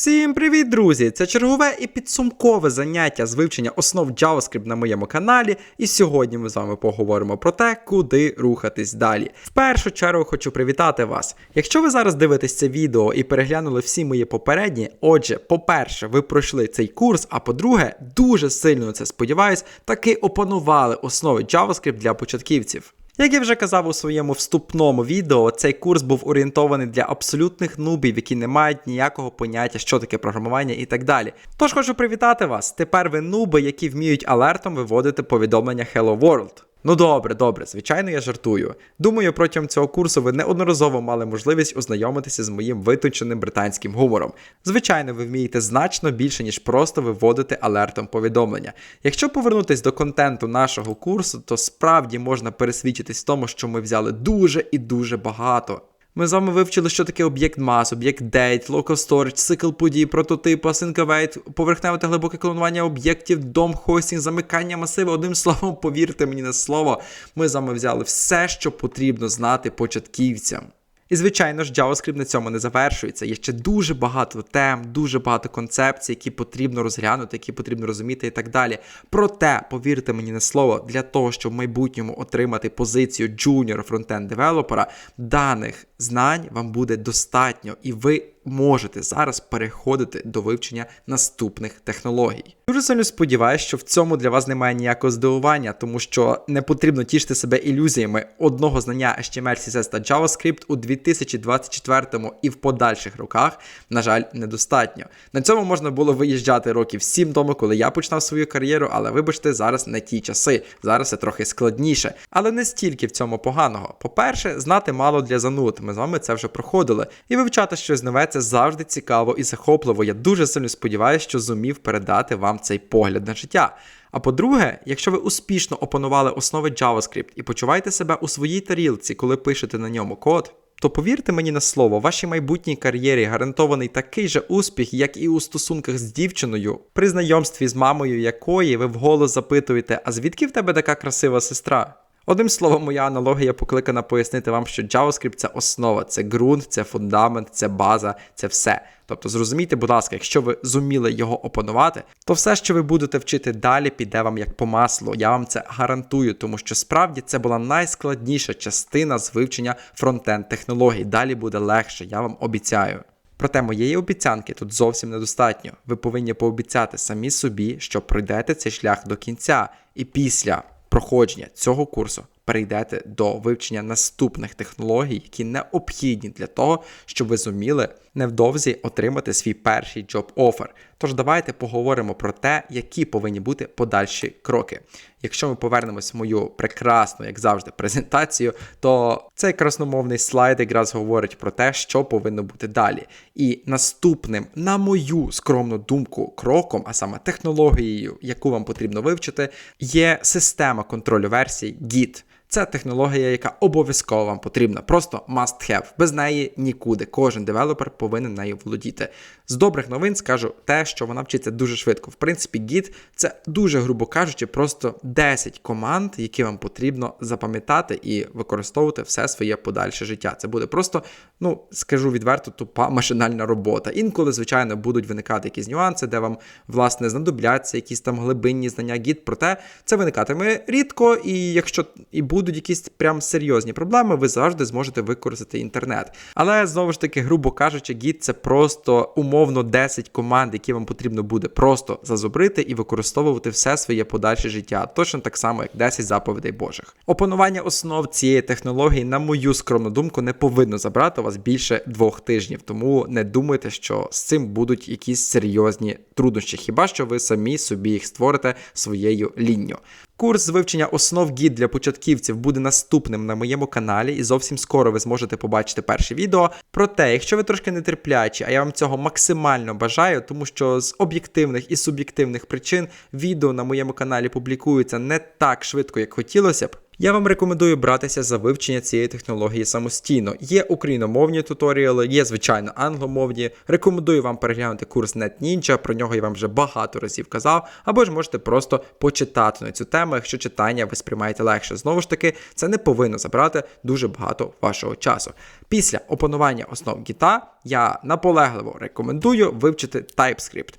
Всім привіт, друзі! Це чергове і підсумкове заняття з вивчення основ JavaScript на моєму каналі. І сьогодні ми з вами поговоримо про те, куди рухатись далі. В першу чергу хочу привітати вас. Якщо ви зараз дивитесь це відео і переглянули всі мої попередні, отже, по-перше, ви пройшли цей курс, а по-друге, дуже сильно це сподіваюсь, таки опанували основи JavaScript для початківців. Як я вже казав у своєму вступному відео, цей курс був орієнтований для абсолютних нубів, які не мають ніякого поняття, що таке програмування і так далі. Тож хочу привітати вас. Тепер ви нуби, які вміють алертом виводити повідомлення Hello World. Ну добре, добре, звичайно, я жартую. Думаю, протягом цього курсу ви неодноразово мали можливість ознайомитися з моїм витонченим британським гумором. Звичайно, ви вмієте значно більше, ніж просто виводити алертом повідомлення. Якщо повернутись до контенту нашого курсу, то справді можна пересвідчитись в тому, що ми взяли дуже і дуже багато. Ми з вами вивчили, що таке об'єкт мас, об'єкт date, local storage, цикл подій, прототип, await, поверхневе та глибоке клонування об'єктів, дом, хостінг, замикання масиву. Одним словом, повірте мені на слово, ми з вами взяли все, що потрібно знати початківцям. І, звичайно ж, JavaScript на цьому не завершується. Є ще дуже багато тем, дуже багато концепцій, які потрібно розглянути, які потрібно розуміти і так далі. Проте, повірте мені на слово, для того, щоб в майбутньому отримати позицію junior фронтенд девелопера, даних знань вам буде достатньо, і ви можете зараз переходити до вивчення наступних технологій. Дуже сильно сподіваюся, що в цьому для вас немає ніякого здивування, тому що не потрібно тішити себе ілюзіями одного знання HTML, CSS та JavaScript у 2024 і в подальших роках, на жаль, недостатньо. На цьому можна було виїжджати років 7 тому, коли я починав свою кар'єру, але вибачте, зараз не ті часи. Зараз це трохи складніше. Але не стільки в цьому поганого. По-перше, знати мало для зануд. Ми з вами це вже проходили. І вивчати щось нове це завжди цікаво і захопливо. Я дуже сильно сподіваюся, що зумів передати вам цей погляд на життя. А по-друге, якщо ви успішно опанували основи JavaScript і почуваєте себе у своїй тарілці, коли пишете на ньому код, то повірте мені на слово, вашій майбутній кар'єрі гарантований такий же успіх, як і у стосунках з дівчиною, при знайомстві з мамою якої ви вголос запитуєте, а звідки в тебе така красива сестра? Одним словом, моя аналогія покликана пояснити вам, що JavaScript це основа, це ґрунт, це фундамент, це база, це все. Тобто зрозумійте, будь ласка, якщо ви зуміли його опанувати, то все, що ви будете вчити далі, піде вам як по маслу. Я вам це гарантую, тому що справді це була найскладніша частина з вивчення фронтенд технологій. Далі буде легше, я вам обіцяю. Проте моєї обіцянки тут зовсім недостатньо. Ви повинні пообіцяти самі собі, що пройдете цей шлях до кінця, і після проходження цього курсу перейдете до вивчення наступних технологій, які необхідні для того, щоб ви зуміли невдовзі отримати свій перший job offer. Тож давайте поговоримо про те, які повинні бути подальші кроки. Якщо ми повернемось в мою прекрасну, як завжди, презентацію, то цей красномовний слайд якраз говорить про те, що повинно бути далі. І наступним, на мою скромну думку, кроком, а саме технологією, яку вам потрібно вивчити, є система контролю версій Git. Це технологія, яка обов'язково вам потрібна, просто must have. Без неї нікуди. Кожен девелопер повинен нею володіти. З добрих новин скажу те, що вона вчиться дуже швидко. В принципі, Git – це дуже, грубо кажучи, просто 10 команд, які вам потрібно запам'ятати і використовувати все своє подальше життя. Це буде просто, ну скажу відверто, тупа машинальна робота. Інколи, звичайно, будуть виникати якісь нюанси, де вам власне знадобляться якісь там глибинні знання Git, проте це виникатиме рідко, і якщо і будуть якісь прям серйозні проблеми, ви завжди зможете використати інтернет. Але знову ж таки, грубо кажучи, Git це просто умовно 10 команд, які вам потрібно буде просто зазубрити і використовувати все своє подальше життя, точно так само, як 10 заповідей Божих. Опанування основ цієї технології, на мою скромну думку, не повинно забрати у вас більше двох тижнів, тому не думайте, що з цим будуть якісь серйозні труднощі, хіба що ви самі собі їх створите своєю лінню. Курс вивчення основ гід для початківців буде наступним на моєму каналі, і зовсім скоро ви зможете побачити перше відео. Проте, якщо ви трошки нетерплячі, а я вам цього максимально бажаю, тому що з об'єктивних і суб'єктивних причин відео на моєму каналі публікуються не так швидко, як хотілося б. Я вам рекомендую братися за вивчення цієї технології самостійно. Є україномовні туторіали, є звичайно англомовні. Рекомендую вам переглянути курс NetNinja, про нього я вам вже багато разів казав, або ж можете просто почитати на цю тему, якщо читання ви сприймаєте легше. Знову ж таки, це не повинно забрати дуже багато вашого часу. Після опанування основ гіта я наполегливо рекомендую вивчити TypeScript.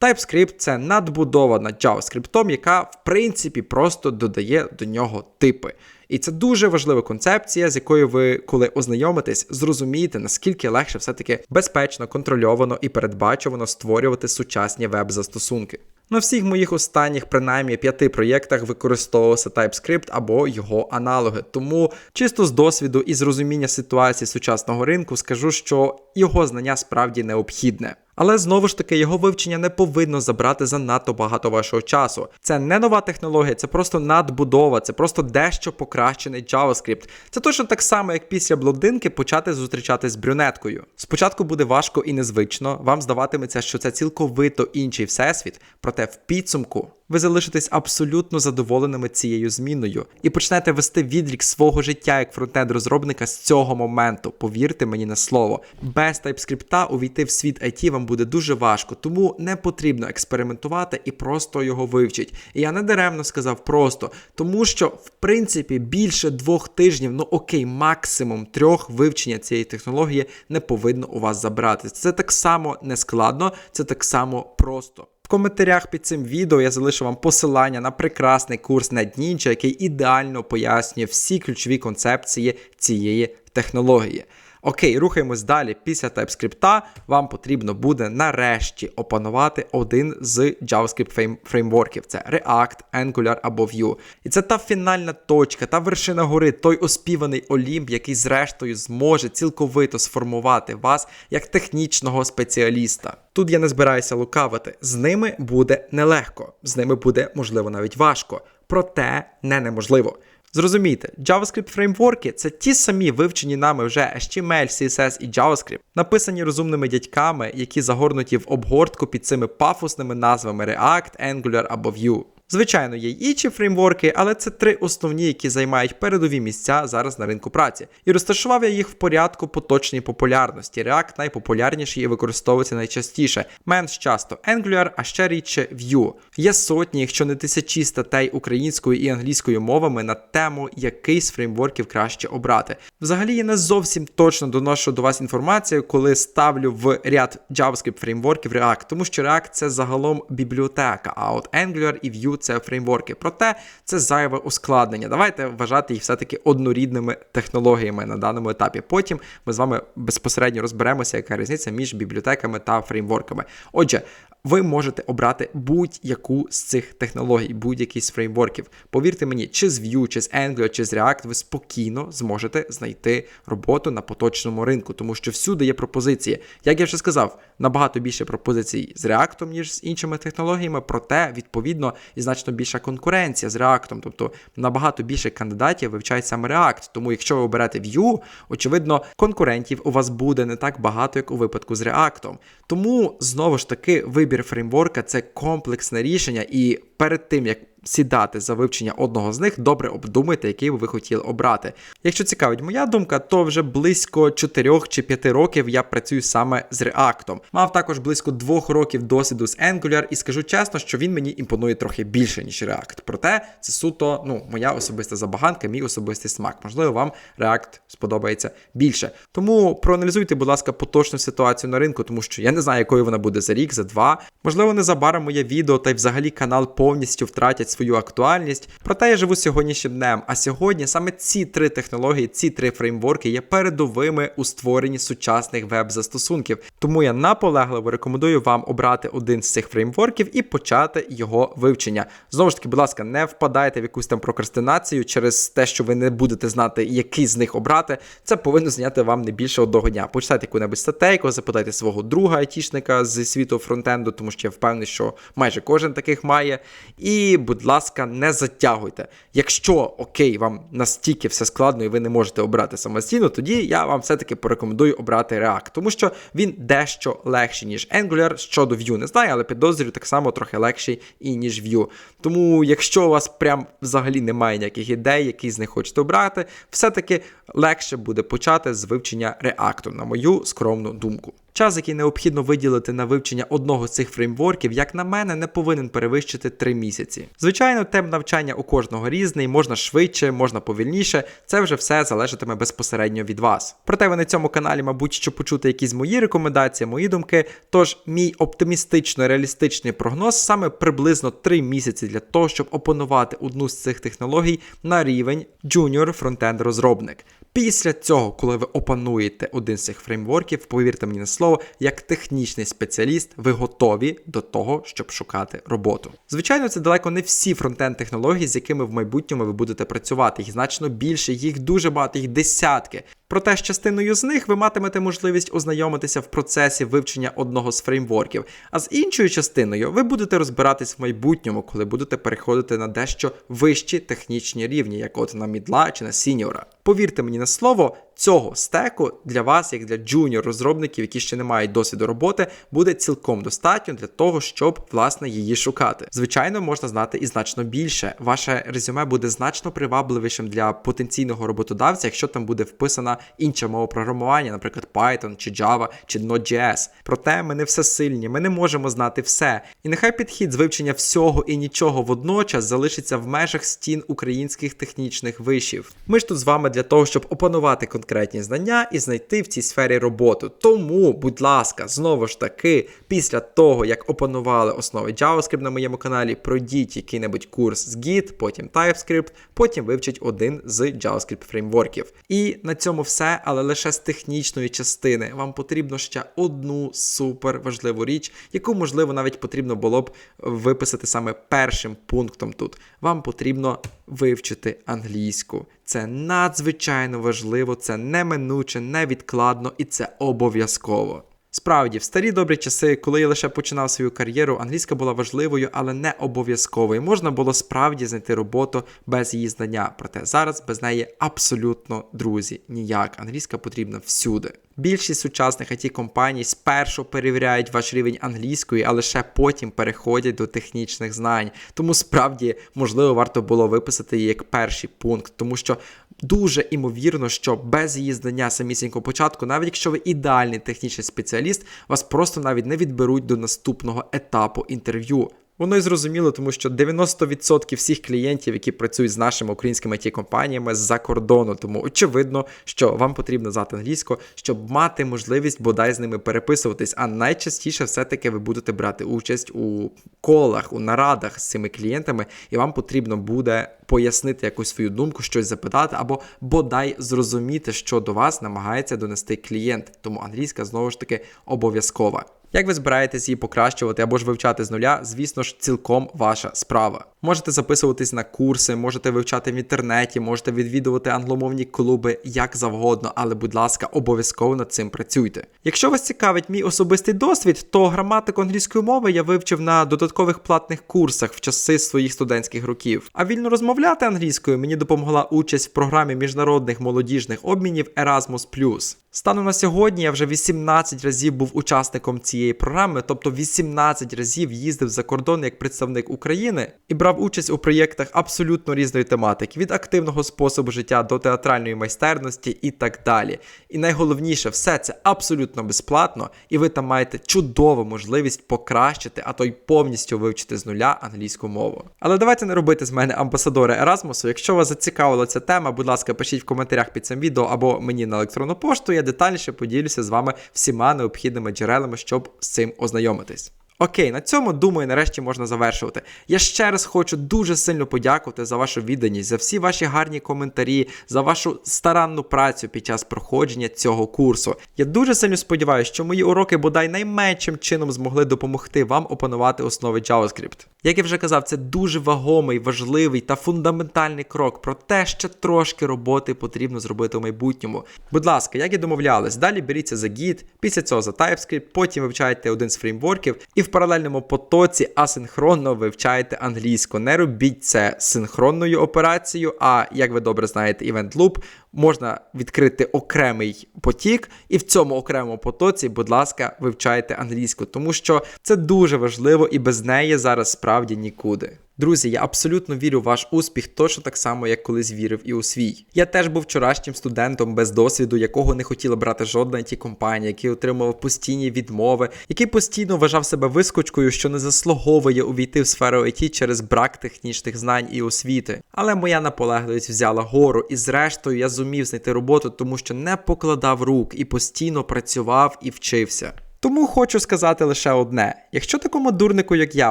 TypeScript це надбудова над JavaScript, яка в принципі просто додає до нього типи. І це дуже важлива концепція, з якою ви, коли ознайомитесь, зрозумієте, наскільки легше все-таки безпечно, контрольовано і передбачувано створювати сучасні веб-застосунки. На всіх моїх останніх, принаймні, п'яти проєктах використовувався TypeScript або його аналоги. Тому чисто з досвіду і з розуміння ситуації сучасного ринку скажу, що його знання справді необхідне. Але знову ж таки, його вивчення не повинно забрати занадто багато вашого часу. Це не нова технологія, це просто надбудова, це просто дещо покращений JavaScript. Це точно так само, як після блондинки почати зустрічатись з брюнеткою. Спочатку буде важко і незвично, вам здаватиметься, що це цілковито інший всесвіт, проте в підсумку ви залишитесь абсолютно задоволеними цією зміною і почнете вести відлік свого життя як фронтенд-розробника з цього моменту. Повірте мені на слово. Без TypeScript увійти в світ IT вам буде дуже важко, тому не потрібно експериментувати і просто його вивчить. І я не даремно сказав просто, тому що в принципі більше двох тижнів, ну окей, максимум трьох вивчення цієї технології не повинно у вас забрати. Це так само не складно, це так само просто. В коментарях під цим відео я залишу вам посилання на прекрасний курс на Ninja, який ідеально пояснює всі ключові концепції цієї технології. Окей, рухаємось далі. Після TypeScript вам потрібно буде нарешті опанувати один з JavaScript фреймворків. Це React, Angular або Vue. І це та фінальна точка, та вершина гори, той оспіваний Олімп, який зрештою зможе цілковито сформувати вас як технічного спеціаліста. Тут я не збираюся лукавити. З ними буде нелегко, з ними буде, можливо, навіть важко, проте не неможливо. Зрозумійте, JavaScript фреймворки це ті самі вивчені нами вже HTML, CSS і JavaScript, написані розумними дядьками, які загорнуті в обгортку під цими пафосними назвами React, Angular або Vue. Звичайно, є інші фреймворки, але це три основні, які займають передові місця зараз на ринку праці. І розташував я їх в порядку поточної популярності. React найпопулярніший і використовується найчастіше, менш часто Angular, а ще рідше Vue. Є сотні, якщо не тисячі статей українською і англійською мовами на тему, який з фреймворків краще обрати. Взагалі я не зовсім точно доношу до вас інформацію, коли ставлю в ряд JavaScript фреймворків React, тому що React це загалом бібліотека, а от Angular і Vue це фреймворки. Проте це зайве ускладнення. Давайте вважати їх все-таки однорідними технологіями на даному етапі. Потім ми з вами безпосередньо розберемося, яка різниця між бібліотеками та фреймворками. Отже, ви можете обрати будь-яку з цих технологій, будь-який з фреймворків. Повірте мені, чи з Vue, чи з Angular, чи з React, ви спокійно зможете знайти роботу на поточному ринку, тому що всюди є пропозиції. Як я вже сказав, набагато більше пропозицій з React, ніж з іншими технологіями, проте, відповідно, і значно більша конкуренція з React, тобто набагато більше кандидатів вивчають саме React. Тому, якщо ви оберете Vue, очевидно, конкурентів у вас буде не так багато, як у випадку з React. Тому знову ж таки вибір фреймворка це комплексне рішення, і перед тим як сідати за вивчення одного з них, добре обдумайте, який би ви хотіли обрати. Якщо цікавить моя думка, то вже близько 4 чи 5 років я працюю саме з React. Мав також близько 2 років досвіду з Angular, і скажу чесно, що він мені імпонує трохи більше, ніж React. Проте це суто ну, моя особиста забаганка, мій особистий смак. Можливо, вам React сподобається більше. Тому проаналізуйте, будь ласка, поточну ситуацію на ринку, тому що я не знаю, якою вона буде за рік, за два. Можливо, незабаром моє відео та й взагалі канал повністю втратять свою актуальність. Проте я живу сьогоднішнім днем. А сьогодні саме ці три технології, ці три фреймворки є передовими у створенні сучасних веб-застосунків. Тому я наполегливо рекомендую вам обрати один з цих фреймворків і почати його вивчення. Знову ж таки, будь ласка, не впадайте в якусь там прокрастинацію через те, що ви не будете знати, який з них обрати. Це повинно зняти вам не більше одного дня. Почитайте яку-небудь статейку, запитайте свого друга айтішника зі світу фронтенду, тому що я впевнений, що майже кожен таких має. І, будь ласка, не затягуйте. Якщо окей, вам настільки все складно і ви не можете обрати самостійно, тоді я вам все-таки порекомендую обрати React, тому що він дещо легший, ніж Angular щодо Vue. Не знаю, але підозрюю так само трохи легший і ніж Vue. Тому, якщо у вас прям взагалі немає ніяких ідей, які з них хочете обрати, все-таки легше буде почати з вивчення React, на мою скромну думку. Час, який необхідно виділити на вивчення одного з цих фреймворків, як на мене, не повинен перевищити 3 місяці. Звичайно, темп навчання у кожного різний, можна швидше, можна повільніше. Це вже все залежатиме безпосередньо від вас. Проте ви на цьому каналі, мабуть, що почути якісь мої рекомендації, мої думки. Тож, мій оптимістично реалістичний прогноз саме приблизно 3 місяці для того, щоб опанувати одну з цих технологій на рівень Junior фронтенд розробник. Після цього, коли ви опануєте один з цих фреймворків, повірте мені на слово, як технічний спеціаліст, ви готові до того, щоб шукати роботу. Звичайно, це далеко не всі фронтенд технології, з якими в майбутньому ви будете працювати. Їх значно більше, їх дуже багато, їх десятки. Проте з частиною з них ви матимете можливість ознайомитися в процесі вивчення одного з фреймворків, а з іншою частиною ви будете розбиратись в майбутньому, коли будете переходити на дещо вищі технічні рівні, як от на мідла чи на сіньора. Повірте мені на слово, цього стеку для вас, як для джуніор розробників, які ще не мають досвіду роботи, буде цілком достатньо для того, щоб власне її шукати. Звичайно, можна знати і значно більше. Ваше резюме буде значно привабливішим для потенційного роботодавця, якщо там буде вписана інша мова програмування, наприклад, Python чи Java чи Node.js. Проте ми не все сильні, ми не можемо знати все. І нехай підхід з вивчення всього і нічого водночас залишиться в межах стін українських технічних вишів. Ми ж тут з вами для того, щоб опанувати конкретні знання і знайти в цій сфері роботу. Тому, будь ласка, знову ж таки, після того, як опанували основи JavaScript на моєму каналі, пройдіть який-небудь курс з Git, потім TypeScript, потім вивчіть один з JavaScript фреймворків. І на цьому все, але лише з технічної частини. Вам потрібно ще одну супер важливу річ, яку, можливо, навіть потрібно було б виписати саме першим пунктом тут. Вам потрібно вивчити англійську. Це надзвичайно важливо, це неминуче, невідкладно і це обов'язково. Справді, в старі добрі часи, коли я лише починав свою кар'єру, англійська була важливою, але не обов'язковою. Можна було справді знайти роботу без її знання. Проте зараз без неї абсолютно друзі ніяк. Англійська потрібна всюди. Більшість сучасних it компаній спершу перевіряють ваш рівень англійської, а лише потім переходять до технічних знань. Тому справді можливо варто було виписати її як перший пункт, тому що дуже імовірно, що без її знання самісінького початку, навіть якщо ви ідеальний технічний спеціаліст, вас просто навіть не відберуть до наступного етапу інтерв'ю. Воно і зрозуміло, тому що 90% всіх клієнтів, які працюють з нашими українськими it компаніями з-за кордону. Тому очевидно, що вам потрібно знати англійську, щоб мати можливість бодай з ними переписуватись. А найчастіше все-таки ви будете брати участь у колах, у нарадах з цими клієнтами, і вам потрібно буде пояснити якусь свою думку, щось запитати, або бодай зрозуміти, що до вас намагається донести клієнт. Тому англійська знову ж таки обов'язкова. Як ви збираєтесь її покращувати або ж вивчати з нуля, звісно ж, цілком ваша справа. Можете записуватись на курси, можете вивчати в інтернеті, можете відвідувати англомовні клуби як завгодно, але, будь ласка, обов'язково над цим працюйте. Якщо вас цікавить мій особистий досвід, то граматику англійської мови я вивчив на додаткових платних курсах в часи своїх студентських років. А вільно розмовляти англійською мені допомогла участь в програмі міжнародних молодіжних обмінів Erasmus+. Станом на сьогодні я вже 18 разів був учасником цієї програми, тобто 18 разів їздив за кордон як представник України і брав участь у проєктах абсолютно різної тематики, від активного способу життя до театральної майстерності і так далі. І найголовніше, все це абсолютно безплатно, і ви там маєте чудову можливість покращити, а то й повністю вивчити з нуля англійську мову. Але давайте не робити з мене амбасадори Еразмусу. Якщо вас зацікавила ця тема, будь ласка, пишіть в коментарях під цим відео або мені на електронну пошту. Я детальніше поділюся з вами всіма необхідними джерелами, щоб з цим ознайомитись. Окей, на цьому думаю, нарешті можна завершувати. Я ще раз хочу дуже сильно подякувати за вашу відданість, за всі ваші гарні коментарі, за вашу старанну працю під час проходження цього курсу. Я дуже сильно сподіваюся, що мої уроки бодай найменшим чином змогли допомогти вам опанувати основи JavaScript. Як я вже казав, це дуже вагомий, важливий та фундаментальний крок. Проте ще трошки роботи потрібно зробити в майбутньому. Будь ласка, як і домовлялись, далі беріться за Git, після цього за TypeScript, потім вивчайте один з фреймворків і в паралельному потоці асинхронно вивчаєте англійську. Не робіть це синхронною операцією, а як ви добре знаєте, Event Loop можна відкрити окремий потік, і в цьому окремому потоці, будь ласка, вивчайте англійську, тому що це дуже важливо і без неї зараз справді нікуди. Друзі, я абсолютно вірю в ваш успіх, точно так само, як колись вірив і у свій. Я теж був вчорашнім студентом без досвіду, якого не хотіла брати жодна ті компанія, який отримував постійні відмови, який постійно вважав себе вискочкою, що не заслуговує увійти в сферу IT через брак технічних знань і освіти. Але моя наполегливість взяла гору, і зрештою я зумів знайти роботу, тому що не покладав рук і постійно працював і вчився. Тому хочу сказати лише одне: якщо такому дурнику, як я,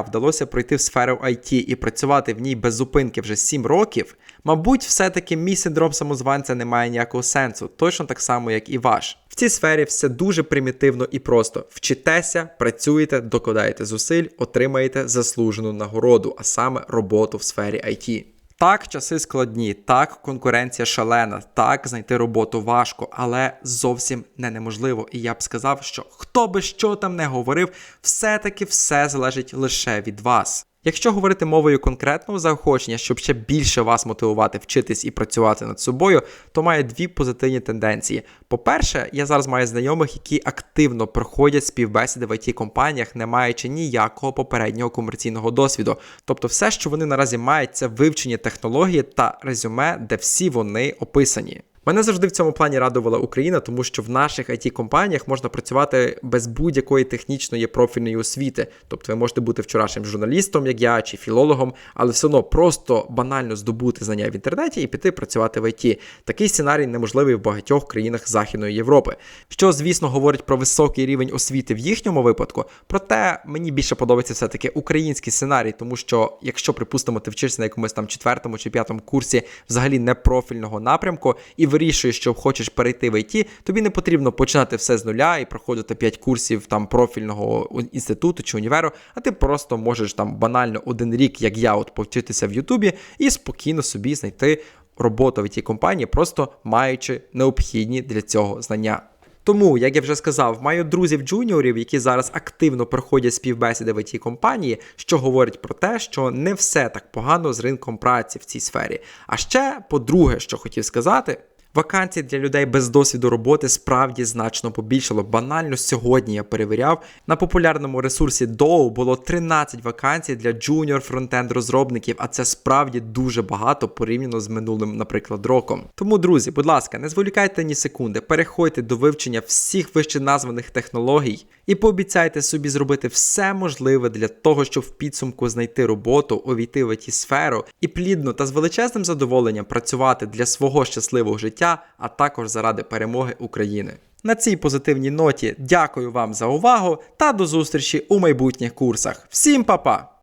вдалося пройти в сферу IT і працювати в ній без зупинки вже 7 років, мабуть, все-таки мій синдром самозванця не має ніякого сенсу, точно так само, як і ваш. В цій сфері все дуже примітивно і просто: вчитеся, працюєте, докладаєте зусиль, отримаєте заслужену нагороду, а саме роботу в сфері IT. Так, часи складні, так, конкуренція шалена, так, знайти роботу важко, але зовсім не неможливо. І я б сказав, що хто би що там не говорив, все-таки все залежить лише від вас. Якщо говорити мовою конкретного заохочення, щоб ще більше вас мотивувати вчитись і працювати над собою, то має дві позитивні тенденції. По-перше, я зараз маю знайомих, які активно проходять співбесіди в it компаніях, не маючи ніякого попереднього комерційного досвіду. Тобто, все, що вони наразі мають, це вивчення технології та резюме, де всі вони описані. Мене завжди в цьому плані радувала Україна, тому що в наших it компаніях можна працювати без будь-якої технічної профільної освіти. Тобто ви можете бути вчорашнім журналістом, як я, чи філологом, але все одно просто банально здобути знання в інтернеті і піти працювати в IT. Такий сценарій неможливий в багатьох країнах Західної Європи. Що, звісно, говорить про високий рівень освіти в їхньому випадку. Проте мені більше подобається все-таки український сценарій, тому що, якщо, припустимо, ти вчишся на якомусь там четвертому чи п'ятому курсі взагалі непрофільного напрямку і вирішуєш, що хочеш перейти в IT, тобі не потрібно починати все з нуля і проходити 5 курсів там профільного інституту чи універу, а ти просто можеш там банально один рік, як я, от повчитися в Ютубі, і спокійно собі знайти роботу в it компанії, просто маючи необхідні для цього знання. Тому, як я вже сказав, маю друзів джуніорів, які зараз активно проходять співбесіди в it компанії, що говорить про те, що не все так погано з ринком праці в цій сфері. А ще, по-друге, що хотів сказати. Вакансій для людей без досвіду роботи справді значно побільшало. Банально сьогодні я перевіряв. На популярному ресурсі Dow було 13 вакансій для джуніор фронтенд розробників, а це справді дуже багато порівняно з минулим, наприклад, роком. Тому, друзі, будь ласка, не зволікайте ні секунди, переходьте до вивчення всіх вище названих технологій і пообіцяйте собі зробити все можливе для того, щоб в підсумку знайти роботу, увійти в ті сферу і плідно та з величезним задоволенням працювати для свого щасливого життя а також заради перемоги України. На цій позитивній ноті дякую вам за увагу та до зустрічі у майбутніх курсах. Всім па-па!